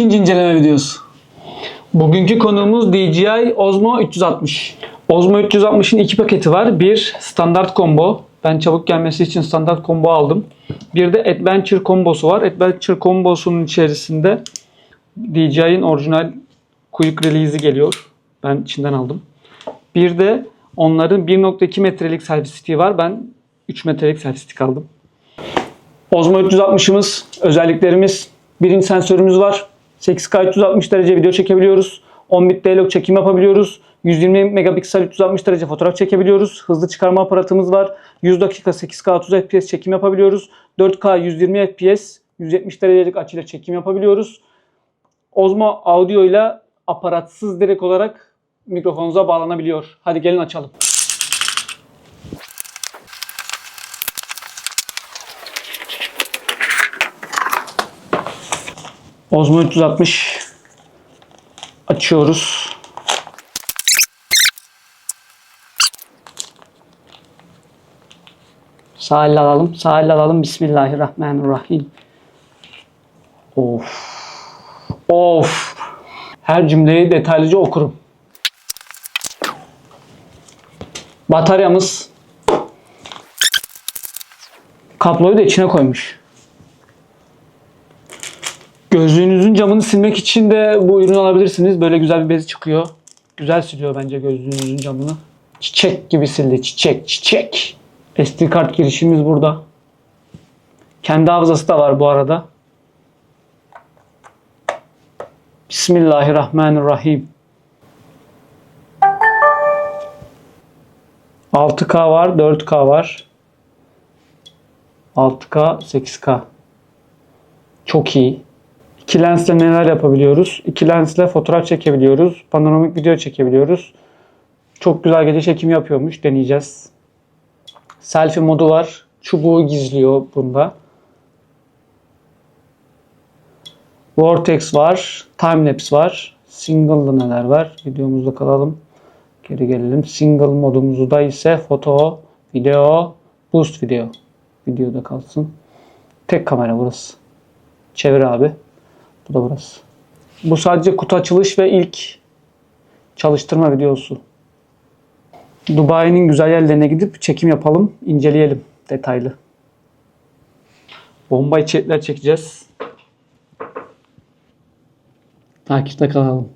İkinci inceleme videosu. Bugünkü konuğumuz DJI Osmo 360. Osmo 360'ın iki paketi var. Bir standart combo. Ben çabuk gelmesi için standart combo aldım. Bir de Adventure kombosu var. Adventure kombosunun içerisinde DJI'nin orijinal quick release'i geliyor. Ben içinden aldım. Bir de onların 1.2 metrelik selfie stick'i var. Ben 3 metrelik selfie stick aldım. Osmo 360'ımız özelliklerimiz birinci sensörümüz var. 8K 360 derece video çekebiliyoruz. 10 bit D-Log çekim yapabiliyoruz. 120 megapiksel 360 derece fotoğraf çekebiliyoruz. Hızlı çıkarma aparatımız var. 100 dakika 8K 30 FPS çekim yapabiliyoruz. 4K 120 FPS 170 derecelik açıyla çekim yapabiliyoruz. Osmo Audio ile aparatsız direkt olarak mikrofonunuza bağlanabiliyor. Hadi gelin açalım. Osmo 360 açıyoruz. Sağ elle alalım. Sağ elle alalım. Bismillahirrahmanirrahim. Of. Of. Her cümleyi detaylıca okurum. Bataryamız kabloyu da içine koymuş. Gözlüğünüzün camını silmek için de bu ürünü alabilirsiniz. Böyle güzel bir bez çıkıyor. Güzel siliyor bence gözlüğünüzün camını. Çiçek gibi sildi. Çiçek, çiçek. SD kart girişimiz burada. Kendi hafızası da var bu arada. Bismillahirrahmanirrahim. 6K var, 4K var. 6K, 8K. Çok iyi. İki lensle neler yapabiliyoruz? İki lensle fotoğraf çekebiliyoruz. Panoramik video çekebiliyoruz. Çok güzel gece çekim yapıyormuş. Deneyeceğiz. Selfie modu var. Çubuğu gizliyor bunda. Vortex var. Timelapse var. Single'da neler var? Videomuzda kalalım. Geri gelelim. Single modumuzda ise foto, video, boost video. Videoda kalsın. Tek kamera burası. Çevir abi. Bu da burası. Bu sadece kutu açılış ve ilk çalıştırma videosu. Dubai'nin güzel yerlerine gidip çekim yapalım, inceleyelim detaylı. Bomba içerikler çekeceğiz. Takipte kalalım.